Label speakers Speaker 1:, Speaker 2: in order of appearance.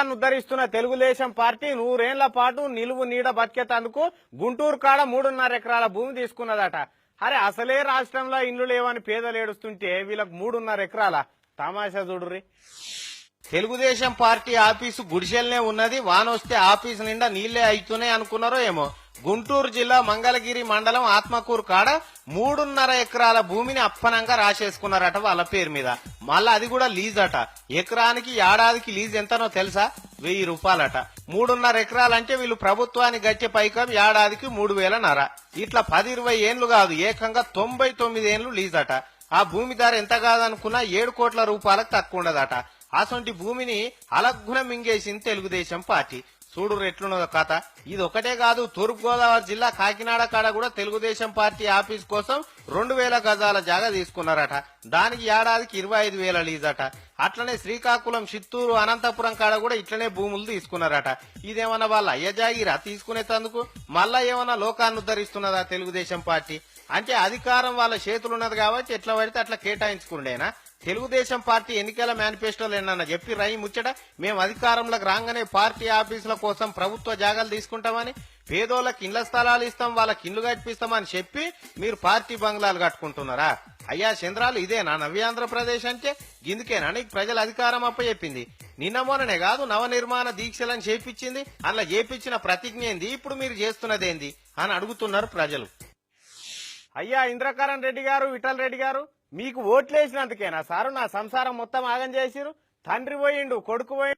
Speaker 1: లోకాన్ని ఉద్ధరిస్తున్న తెలుగుదేశం పార్టీ నూరేళ్ళ పాటు నిలువు నీడ బతికేతందుకు గుంటూరు కాడ మూడున్నర ఎకరాల భూమి తీసుకున్నదట. అరే అసలే రాష్ట్రంలో ఇండ్లు లేవని పేదలు ఏడుస్తుంటే వీళ్ళకి మూడున్నర ఎకరాల తమాషా చూడుర్రి. తెలుగుదేశం పార్టీ ఆఫీసు గుడిసెల్నే ఉన్నది వానొస్తే ఆఫీసు నిండా నీళ్ళే అవుతున్నాయి అనుకున్నారో ఏమో. గుంటూరు జిల్లా మంగళగిరి మండలం ఆత్మకూరు కాడ మూడున్నర ఎకరాల భూమిని అప్పనంగా రాసేసుకున్నారట వాళ్ళ పేరు మీద. మళ్ళా అది కూడా లీజ్ అట ఎకరానికి ఏడాదికి లీజ్ ఎంతనో తెలుసా? వెయ్యి రూపాయలట. మూడున్నర ఎకరాలంటే వీళ్ళు ప్రభుత్వానికి గచ్చే పైకం ఏడాదికి మూడు వేల నర ఇట్లా పది ఇరవై ఏండ్లు కాదు ఏకంగా తొంభై తొమ్మిది ఏండ్లు లీజ్ అట ఆ భూమి ధర ఎంత కాదనుకున్నా ఏడు కోట్ల రూపాయలకు తక్కువ ఉండదట. అసొంటి భూమిని అలగ్గున మింగేసింది తెలుగుదేశం పార్టీ. చూడు ఎట్లున్నదో కథ. ఇది ఒకటే కాదు తూర్పు గోదావరి జిల్లా కాకినాడ కాడ కూడా తెలుగుదేశం పార్టీ ఆఫీస్ కోసం రెండు వేల గజాల జాగా తీసుకున్నారట. దానికి ఏడాదికి ఇరవై ఐదు వేల లీజట. అట్లనే శ్రీకాకుళం చిత్తూరు అనంతపురం కాడ కూడా ఇట్లనే భూములు తీసుకున్నారట. ఇదేమన్నా వాళ్ళ అయ్యజాగిరా తీసుకునేటందుకు? తీసుకునేందుకు మళ్ళా ఏమన్నా లోకాన్ని ఉద్ధరిస్తున్నదా తెలుగుదేశం పార్టీ? అంటే అధికారం వాళ్ళ చేతులున్నది కాబట్టి ఎట్లా పడితే అట్లా కేటాయించుకుండేనా తెలుగుదేశం పార్టీ ఎన్నికల మేనిఫెస్టోలు ఏమన్నా చెప్పి రై ముచ్చట మేము అధికారంలోకి రాగానే పార్టీ ఆఫీసుల కోసం ప్రభుత్వ జాగాలు తీసుకుంటామని పేదోళ్ళకి ఇళ్ళ స్థలాలు ఇస్తాం వాళ్ళకి ఇల్లు కట్టిస్తామని చెప్పి మీరు పార్టీ బంగ్లాలు కట్టుకుంటున్నారా? అయ్యా చంద్రాలు ఇదేనా నవ్యాంధ్రప్రదేశ్ అంటే గిందుకేనా నీకు ప్రజల అధికారం అప్పచెప్పింది. నిన్న మొన్ననే కాదు నవనిర్మాణ దీక్షలను చేపించింది. అలా చేపించిన ప్రతిజ్ఞ ఏంది? ఇప్పుడు మీరు చేస్తున్నదేంది అని అడుగుతున్నారు ప్రజలు. అయ్యా ఇంద్రకరణ్ రెడ్డి గారు విఠల్ రెడ్డి గారు మీకు ఓట్లేసినందుకేనా? సారు నా సంసారం మొత్తం ఆగం చేసిరు తండ్రి పోయిండు కొడుకు పోయిండు.